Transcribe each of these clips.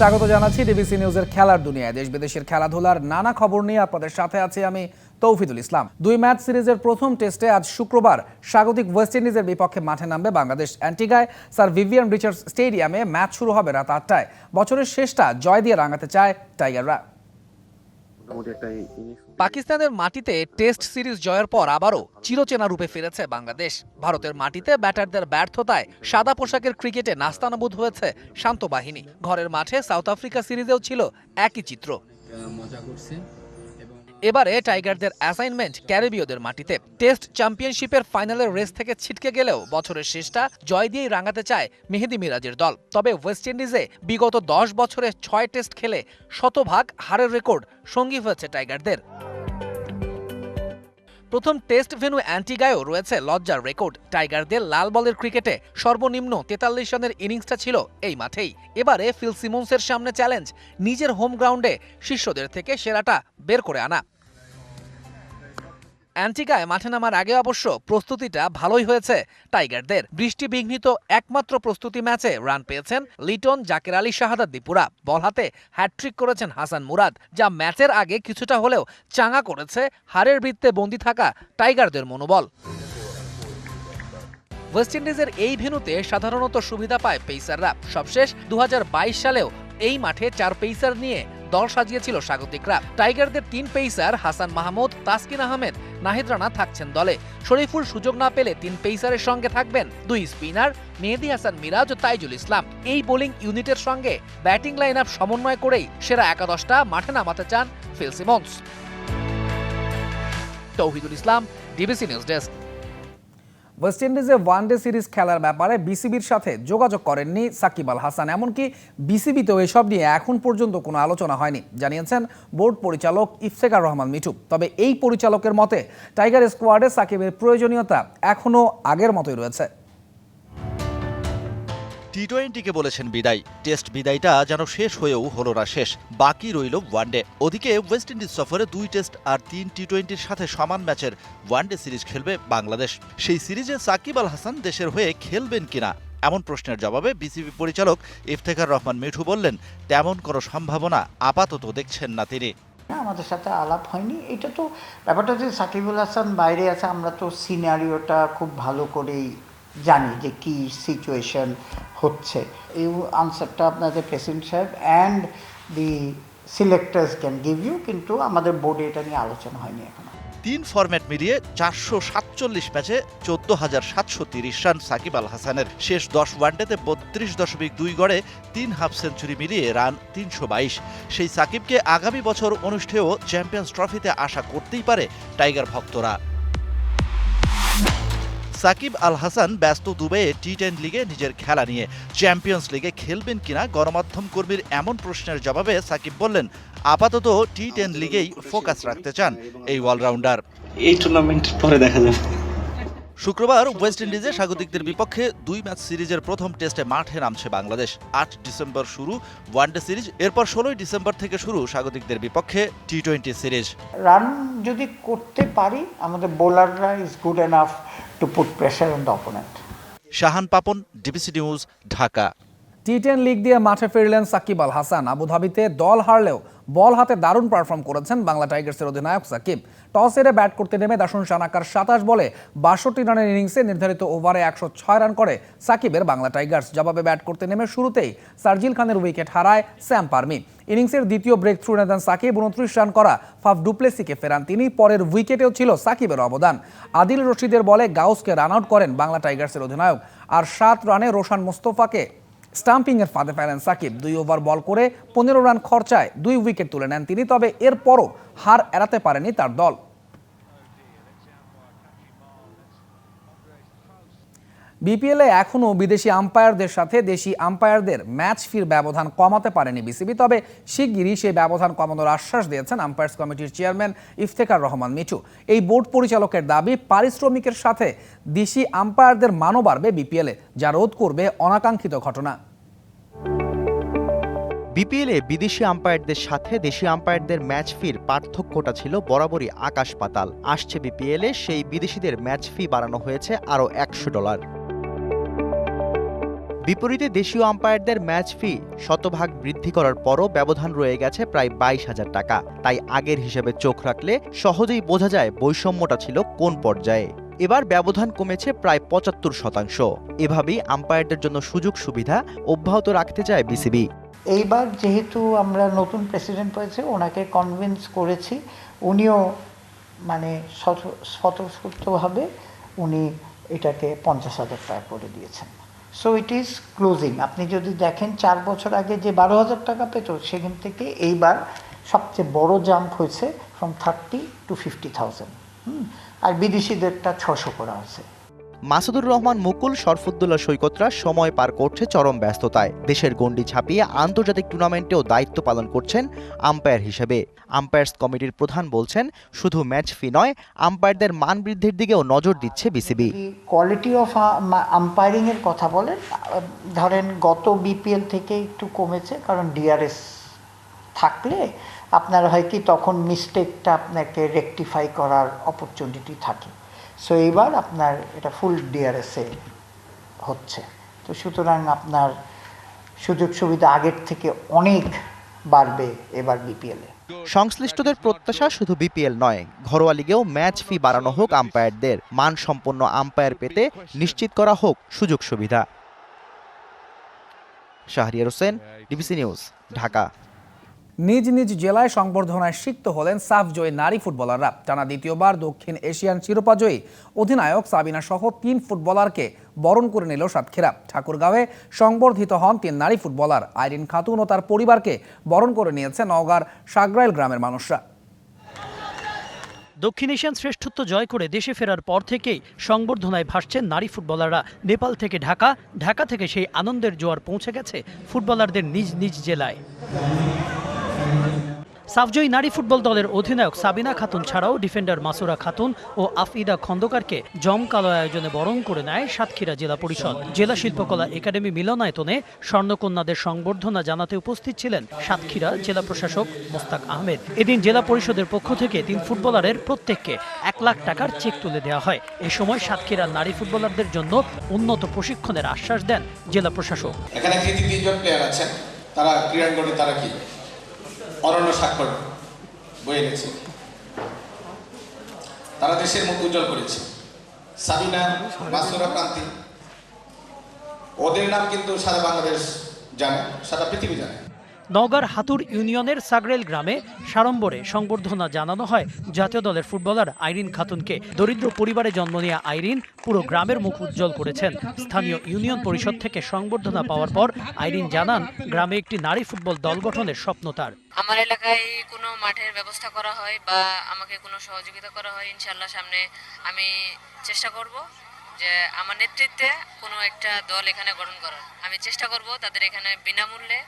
স্বাগত জানাচ্ছি ডিবিসি নিউজের খেলার দুনিয়ায়। দেশ বিদেশের খেলাধুলার নানা খবর নিয়ে আপনাদের সাথে আছি আমি তৌফিদুল ইসলাম। দুই ম্যাচ সিরিজের প্রথম টেস্টে আজ শুক্রবার স্বাগতিক ওয়েস্ট ইন্ডিজের বিপক্ষে মাঠে নামবে বাংলাদেশ অ্যান্টিগায়। স্যার ভিভিয়ান রিচার্ডস স্টেডিয়ামে ম্যাচ শুরু হবে রাত আটটায়। বছরের শেষটা জয় দিয়ে রাঙাতে চায় টাইগাররা। পাকিস্তানের মাটিতে টেস্ট সিরিজ জয়ের পর আবারও চিরচেনা রূপে ফিরেছে বাংলাদেশ। ভারতের মাটিতে ব্যাটারদের ব্যর্থতায় সাদা পোশাকের ক্রিকেটে নাস্তানাবুদ হয়েছে শান্ত বাহিনী। ঘরের মাঠে সাউথ আফ্রিকা সিরিজেও ছিল একই চিত্র। মজা করছে। এবারে টাইগারদের অ্যাসাইনমেন্ট ক্যারিবীয়দের মাটিতে। টেস্ট চ্যাম্পিয়নশিপের ফাইনালের রেস থেকে ছিটকে গেলেও বছরের শেষটা জয় দিয়েই রাঙাতে চায় মেহেদি মিরাজের দল। তবে ওয়েস্ট ইন্ডিজে বিগত দশ বছরে ছয় টেস্ট খেলে শতভাগ হারের রেকর্ড সঙ্গী হয়েছে টাইগারদের। প্রথম টেস্ট ভেনু অ্যান্টিগায়ও রয়েছে লজ্জার রেকর্ড। টাইগারদের লাল বলের ক্রিকেটে সর্বনিম্ন তেতাল্লিশ রানের ইনিংসটা ছিল এই মাঠেই। এবারে ফিল সিমন্সের সামনে চ্যালেঞ্জ, নিজের হোম গ্রাউন্ডে শিষ্যদের থেকে সেরাটা বের করে আনা। অ্যান্টিগায় মাঠে নামার আগে অবশ্য প্রস্তুতিটা ভালোই হয়েছে টাইগারদের। বৃষ্টি বিঘ্নিত একমাত্র প্রস্তুতি ম্যাচে রান পেয়েছেন লিটন জাকের আলী শাহাদাত দীপুরা। বল হাতে হ্যাট্রিক করেছেন হাসান মুরাদ, যা ম্যাচের আগে কিছুটা হলেও চাঙা করেছে হারের বৃত্তে বন্দী থাকা টাইগারদের মনোবল। ওয়েস্ট ইন্ডিজের এই ভেন্যুতে সাধারণত সুবিধা পায় পেসাররা সবশেষ দু হাজার বাইশ সালেও এই মাঠে চার পেসার নিয়ে দল সাজিয়েছিল স্বাগতিকরা। টাইগারদের তিন পেসার হাসান মাহমুদ, তাসকিন আহমেদ, নাহিদ রানা থাকছেন দলে। শরীফুল সুযোগ না পেলে তিন পেসারের সঙ্গে থাকবেন দুই স্পিনার মেহেদি হাসান মিরাজ ও তাইজুল ইসলাম। এই বোলিং ইউনিটের সঙ্গে ব্যাটিং লাইন আপ সমন্বয় করেই সেরা একাদশটা মাঠে নামাতে চান Phil Simmons Tauhidul Islam, DBC news desk. West ইন্ডিজে one day series খেলার ব্যাপারে বিসিবির সাথে যোগাযোগ করেননি সাকিব আল হাসান। এমনকি বিসিবিতেও এসব নিয়ে এখন পর্যন্ত কোনো আলোচনা হয়নি, জানিয়েছেন বোর্ড পরিচালক ইফতেকার রহমান মিঠু। তবে এই পরিচালকের মতে টাইগার স্কোয়াডে সাকিবের প্রয়োজনীয়তা এখনও আগের মতোই রয়েছে। টি টোয়েন্টিকে বলেছেন বিদায়। টেস্ট বিদায়টা যেন শেষ হয়েও হলো না শেষ। বাকি রইল ওয়ানডে ওদিকে ওয়েস্ট ইন্ডিজ সফরে দুই টেস্ট আর তিন টি টোয়েন্টির সাথে সমান ম্যাচের ওয়ানডে সিরিজ খেলবে বাংলাদেশ। সেই সিরিজে সাকিব আল হাসান দেশের হয়ে খেলবেন কিনা? এমন প্রশ্নের জবাবে বিসিবি পরিচালক ইফতেখার রহমান মিঠু বললেন, তেমন কোনো সম্ভাবনা আপাতত দেখছেন না তিনি। আমাদের সাথে আলাপ হয়নি। এটা তো ব্যাপারটা যে সাকিবুল হাসান বাইরে আছে, আমরা তো সিনারিওটা খুব ভালো করেই জানি যে কি সিচুয়েশন হচ্ছে। এই আনসারটা আপনাদের প্রেসিডেন্ট সাহেব and the selectors can give you কিন্তু আমাদের বোর্ডে এটা নিয়ে আলোচনা হয়নি এখনও। তিন ফরম্যাট মিলিয়ে চারশো সাতচল্লিশ ম্যাচে চোদ্দ হাজার সাতশো তিরিশ রান সাকিব আল হাসানের। শেষ দশ ওয়ানডেতে বত্রিশ দশমিক দুই গড়ে তিন হাফ সেঞ্চুরি মিলিয়ে রান তিনশো বাইশ। সেই সাকিবকে আগামী বছর অনুষ্ঠেয় চ্যাম্পিয়ন্স ট্রফিতে আশা করতেই পারে টাইগার ভক্তরা। সাকিব আল হাসান ব্যস্ত দুবাইয়ে টি টেন লিগে নিজের খেলা নিয়ে চ্যাম্পিয়ন্স লিগে খেলবেন কিনা গণমাধ্যম কর্মীর এমন প্রশ্নের জবাবে সাকিব বললেন আপাতত টি টেন লিগেই ফোকাস রাখতে চান এই অলরাউন্ডার এই টুর্নামেন্ট পরে দেখা যাবে। শুক্রবার ওয়েস্ট ইন্ডিজে স্বাগতিকদের বিপক্ষে দুই ম্যাচ সিরিজের প্রথম টেস্টে মাঠে নামছে বাংলাদেশ। আট ডিসেম্বর শুরু ওয়ানডে সিরিজ এরপর ষোলোই ডিসেম্বর থেকে শুরু স্বাগতিকদের বিপক্ষে টি টোয়েন্টি সিরিজ। রান যদি করতে পারি আমাদের বোলাররা is good enough to put pressure on the opponent Shahan Papon DBC news Dhaka. T ten league দিয়ে মাঠে ফিরলেন সাকিব আল হাসান। আবুধাবিতে দল হারলেও বল হাতে দারুণ পারফর্ম করেছেন বাংলা টাইগার্সের অধিনায়ক সাকিব। টস হেরে ব্যাট করতে নেমে দাসুন সানাকার সাতাশ বলে বাষট্টি রানের ইনিংসে নির্ধারিত ওভারে একশো ছয় রান করে সাকিবের বাংলা টাইগার্স। জবাবে ব্যাট করতে নেমে শুরুতেই সার্জিল খানের উইকেট হারায় স্যাম পারমি ইনিংসের দ্বিতীয় ব্রেক থ্রু নেন সাকিব, উনত্রিশ রান করা ফাফ ডুপ্লেসিকে ফেরান। তিনি পরের উইকেটেও ছিল সাকিবের অবদান। আদিল রশিদের বলে গাউসকে রান আউট করেন বাংলা টাইগার্সের অধিনায়ক। আর সাত রানে রোশান মোস্তফাকে স্টাম্পিংয়ের ফাঁদে ফেলেন সাকিব। দুই ওভার বল করে পনেরো রান খরচায় দুই উইকেট তুলে নেন তিনি, তবে এরপরও হার এড়াতে পারেনি তার দল। বিপিএলে এখনও বিদেশি আম্পায়ারদের সাথে দেশি আম্পায়ারদের ম্যাচ ফির ব্যবধান কমাতে পারেনি বিসিবি। তবে শিগগিরই সেই ব্যবধান কমানোর আশ্বাস দিয়েছেন আম্পায়ার্স কমিটির চেয়ারম্যান ইফতেখার রহমান মিঠু। এই বোর্ড পরিচালকের দাবি, পারিশ্রমিকের সাথে দেশি আম্পায়ারদের মানও বাড়বে বিপিএলে, যা রোধ করবে অনাকাঙ্ক্ষিত ঘটনা। বিপিএলে বিদেশি আম্পায়ারদের সাথে দেশি আম্পায়ারদের ম্যাচ ফির পার্থক্যটা ছিল বরাবরই আকাশ পাতাল। আসছে বিপিএলে সেই বিদেশিদের ম্যাচ ফি বাড়ানো হয়েছে আরও একশো ডলার। বিপরীতে দেশীয় আম্পায়ারদের ম্যাচ ফি শতভাগ বৃদ্ধি করার পরও ব্যবধান রয়ে গেছে প্রায় বাইশ হাজার টাকা। তাই আগের হিসেবে চোখ রাখলে সহজেই বোঝা যায় বৈষম্যটা ছিল কোন পর্যায়ে। এবার ব্যবধান কমেছে প্রায় পঁচাত্তর শতাংশ। এভাবেই আম্পায়ারদের জন্য সুযোগ সুবিধা অব্যাহত রাখতে চায় বিসিবি। এইবার যেহেতু আমরা নতুন প্রেসিডেন্ট পেয়েছি ওনাকে কনভিন্স করেছি, উনিও মানে স্বতঃস্ফূর্তভাবে উনি এটাকে পঞ্চাশ হাজার টাকা করে দিয়েছেন। সো ইট ইজ ক্লোজিং আপনি যদি দেখেন, চার বছর আগে যে বারো হাজার টাকা পেত, সেখান থেকে এইবার সবচেয়ে বড় জাম্প হয়েছে from thirty to fifty thousand আর বিদেশিদেরটা ছশো করা হয়েছে। মাসুদুর রহমান, মুকুল শরফুদ্দুল্লাহ সৈকতরা সময় পার করছে চরম ব্যস্ততায়। দেশের গণ্ডি ছাপিয়ে আন্তর্জাতিক টুর্নামেন্টেও দায়িত্ব পালন করছেন আম্পায়ার হিসেবে। আম্পায়ার্স কমিটির প্রধান বলছেন, শুধু ম্যাচ ফি নয়, আম্পায়ারদের মান বৃদ্ধির দিকেও নজর দিচ্ছে বিসিবি। কোয়ালিটি অফ আম্পায়ারিং এর কথা বলেন ধরেন গত বিপিএল থেকে একটু কমেছে, কারণ ডিআরএস থাকলে আপনার হয় কি, তখন মিস্টেকটা আপনাকে রেকটিফাই করার অপরচুনিটি থাকে। সো এইবার আপনার এটা ফুল ডিআরএসে হচ্ছে। তো সুতরাং আপনার সুযোগ সুবিধা আগের থেকে অনেক বাড়বে এবার বিপিএলে সংশ্লিষ্টদের প্রত্যাশা শুধু বিপিএল নয়, ঘরোয়া লিগেও ম্যাচ ফি বাড়ানো হোক আম্পায়ারদের, মানসম্পন্ন আম্পায়ার পেতে নিশ্চিত করা হোক সুযোগ সুবিধা। Shahriar Hossain DBC news Dhaka. নিজ নিজ জেলায় সংবর্ধনায় সিক্ত হলেন সাফ জয়ী নারী ফুটবলাররা। টানা দ্বিতীয়বার দক্ষিণ এশিয়ান শিরোপাজয়ী অধিনায়ক সাবিনা সহ তিন ফুটবলারকে বরণ করে নিল সাতক্ষীরা। ঠাকুরগাঁওয়ে সংবর্ধিত হন তিন নারী ফুটবলার। আইরিন খাতুন ও তার পরিবারকে বরণ করে নিয়েছে নওগাঁর সাগরাইল গ্রামের মানুষরা। দক্ষিণ এশিয়ান শ্রেষ্ঠত্ব জয় করে দেশে ফেরার পর থেকেই সংবর্ধনায় ভাসছেন নারী ফুটবলাররা। নেপাল থেকে ঢাকা ঢাকা থেকে সেই আনন্দের জোয়ার পৌঁছে গেছে ফুটবলারদের নিজ নিজ জেলায়। সাফজয়ী নারী ফুটবল দলের অধিনায়ক সাবিনা খাতুন ছাড়াও ডিফেন্ডার মাসুরা খাতুন ও আফিদা খন্দকারকে জমকালো আয়োজনে বরণ করে নেয় সাতক্ষীরা জেলা পরিষদ। জেলা শিল্পকলা একাডেমি মিলনায়তনে স্বর্ণকন্যাদের সংবর্ধনা জানাতে উপস্থিত ছিলেন সাতক্ষীরা জেলা প্রশাসক মোস্তাক আহমেদ। এদিন জেলা পরিষদের পক্ষ থেকে তিন ফুটবলারের প্রত্যেককে এক লাখ টাকার চেক তুলে দেওয়া হয়। এ সময় সাতক্ষীরার নারী ফুটবলারদের জন্য উন্নত প্রশিক্ষণের আশ্বাস দেন জেলা প্রশাসক। এখানে তিনজন প্লেয়ার আছেন, তারা ক্রীড়াঙ্গনে তারা কি? অরণ্য স্বাক্ষর বয়ে গেছে তারা দেশের মুখ উজ্জ্বল করেছে। সাবিনা মাসুরা প্রান্তি ওদের নাম কিন্তু সারা বাংলাদেশ জানে, সারা পৃথিবী জানে। নওগাঁর হাতুর ইউনিয়নের সাগরেল গ্রামে সাড়ম্বরে সংবর্ধনা জানানো হয় জাতীয় দলের ফুটবলার আইরিন খাতুনকে। দরিদ্র পরিবারে জন্ম নেওয়া আইরিন পুরো গ্রামের মুখ উজ্জ্বল করেছেন। স্থানীয় ইউনিয়ন পরিষদ থেকে সংবর্ধনা পাওয়ার পর আইরিন জানান, গ্রামে একটি নারী ফুটবল দল গঠনের স্বপ্ন তার। আমার এলাকায় কোনো মাঠের ব্যবস্থা করা হয় বা আমাকে কোনো সহযোগিতা করা হয় ইনশাল্লাহ সামনে আমি চেষ্টা করব। যে আমার নেতৃত্বে কোনো একটা দল এখানে গঠন করার। আমি চেষ্টা করব তাদের এখানে বিনামূল্যে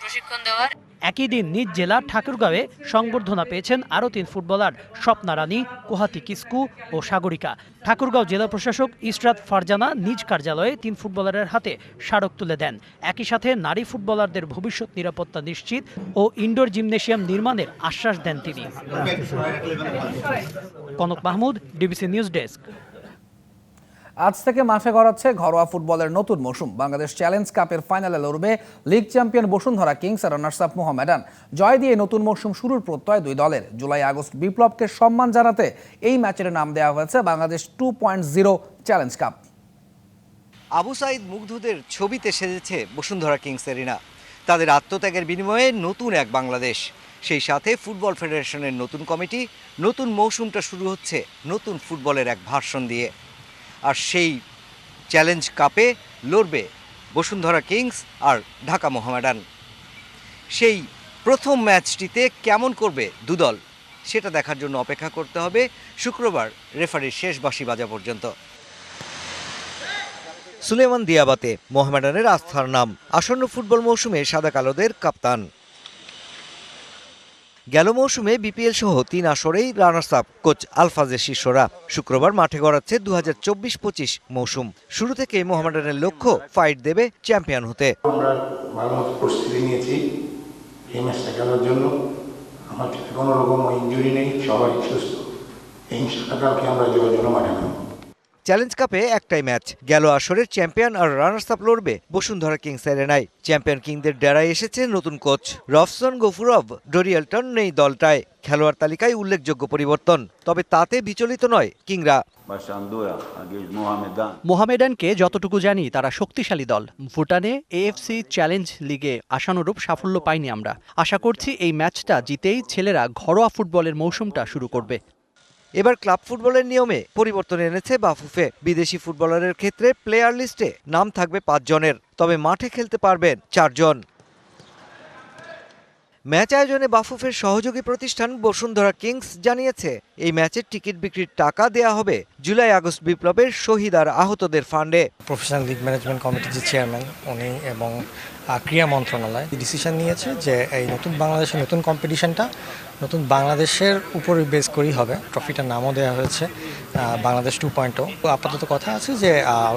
প্রশিক্ষণ দেওয়ার। একই দিন নিজ জেলা ঠাকুরগাঁওয়ে সংবর্ধনা পেয়েছেন আরও তিন ফুটবলার, স্বপ্না রানী, কোহাতি কিস্কু ও সাগরিকা। ঠাকুরগাঁও জেলা প্রশাসক ইসরাত ফারজানা নিজ কার্যালয়ে তিন ফুটবলারের হাতে স্মারক তুলে দেন। একই সাথে নারী ফুটবলারদের ভবিষ্যৎ নিরাপত্তা নিশ্চিত ও ইনডোর জিমনেশিয়াম নির্মাণের আশ্বাস দেন তিনি। Konok Mahmud, DBC news desk. আজ থেকে মাঠে গড়াচ্ছে ঘরোয়া ফুটবলের নতুন মৌসুম। বাংলাদেশ চ্যালেঞ্জ কাপের ফাইনালে লড়বে লিগ চ্যাম্পিয়ন বসুন্ধরা কিংস আর রানার্স আপ মোহামেডান। জয় দিয়ে নতুন মৌসুম শুরুর প্রত্যয় দুই দলের। জুলাই আগস্ট বিপ্লবকে সম্মান জানাতে এই ম্যাচের নাম দেওয়া হয়েছে Bangladesh two point zero challenge cup. Abu Sayeed মুগ্ধদের ছবিতে সেজেছে বসুন্ধরা কিংস এরিনা তাদের আত্মত্যাগের বিনিময়ে নতুন এক বাংলাদেশ। সেই সাথে ফুটবল ফেডারেশনের নতুন কমিটি, নতুন মৌসুমটা শুরু হচ্ছে নতুন ফুটবলের এক ভার্সন দিয়ে। আর সেই চ্যালেঞ্জ কাপে লড়বে বসুন্ধরা কিংস আর ঢাকা মোহামেডান। সেই প্রথম ম্যাচটিতে কেমন করবে দুদল, সেটা দেখার জন্য অপেক্ষা করতে হবে শুক্রবার রেফারির শেষ বাঁশি বাজা পর্যন্ত। সুলেমান দিয়াবাতে মোহামেডানের আস্থার নাম, আসন্ন ফুটবল মৌসুমে সাদা কালোদের কাপ্তান। গেল মৌসুমে বিপিএল সহ তিন আসরেই রানার্স আপ কোচ আলফাজের শিষ্যরা। শুক্রবার মাঠে গড়াচ্ছে দু হাজার চব্বিশ পঁচিশ মৌসুম। শুরু থেকে মোহামেডানের লক্ষ্য ফাইট দেবে চ্যাম্পিয়ন হতে। আমরা কোনো রকম ইঞ্জুরি নেই। সবাই সুস্থ। এই আমরা মাঠে চ্যালেঞ্জ কাপে একটাই ম্যাচ। গেল আসরের চ্যাম্পিয়ন আর রানার্স আপ লড়বে বসুন্ধরা কিংস এরেনায় চ্যাম্পিয়ন কিংদের ডেরায় এসেছে নতুন কোচ। রফসন গফুরভ ডোরিয়ালটন নেই দলটায়। খেলোয়াড় তালিকায় উল্লেখযোগ্য পরিবর্তন। তবে তাতে বিচলিত নয় কিংরা। মোহামেডানকে যতটুকু জানি তারা শক্তিশালী দল। ভুটানে এএফসি চ্যালেঞ্জ লিগে আশানুরূপ সাফল্য পাইনি আমরা। আশা করছি এই ম্যাচটা জিতেই ছেলেরা ঘরোয়া ফুটবলের মৌসুমটা শুরু করবে। এবার ক্লাব ফুটবলের নিয়মে পরিবর্তন এনেছে বাফুফে। বিদেশি ফুটবলারের ক্ষেত্রে প্লেয়ার লিস্টে নাম থাকবে পাঁচ জনের তবে মাঠে খেলতে পারবেন চারজন। ম্যাচ আয়োজনে বাফুফের সহযোগী প্রতিষ্ঠান বসুন্ধরা কিংস জানিয়েছে, এই ম্যাচের টিকিট বিক্রির টাকা দেয়া হবে জুলাই আগস্ট বিপ্লবের শহীদ আর আহতদের ফান্ডে। প্রফেশনাল লিগ ম্যানেজমেন্ট কমিটির যে চেয়ারম্যান, উনি এবং ক্রীড়া মন্ত্রণালয় ডিসিশন নিয়েছে যে এই নতুন বাংলাদেশের নতুন কম্পিটিশনটা নতুন বাংলাদেশের উপর বেস করেই হবে। ট্রফিটার নামও দেওয়া হয়েছে বাংলাদেশ টু পয়েন্ট আপাতত কথা আছে যে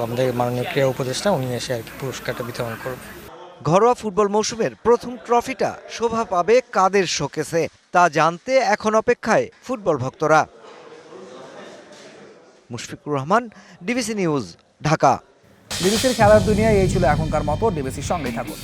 আমাদের মাননীয় ক্রীড়া উপদেষ্টা উনি এসে আর কি পুরস্কারটা বিতরণ করবে ঘরোয়া ফুটবল মৌসুমের প্রথম ট্রফিটা শোভা পাবে কাদের শোকেসে তা জানতে এখন অপেক্ষায় ফুটবল ভক্তরা। Mushfiqur Rahman DBC news Dhaka. বিবিসির খেলার দুনিয়ায় এই ছিল এখনকার মতো ডিবিসির সঙ্গেই থাকুন।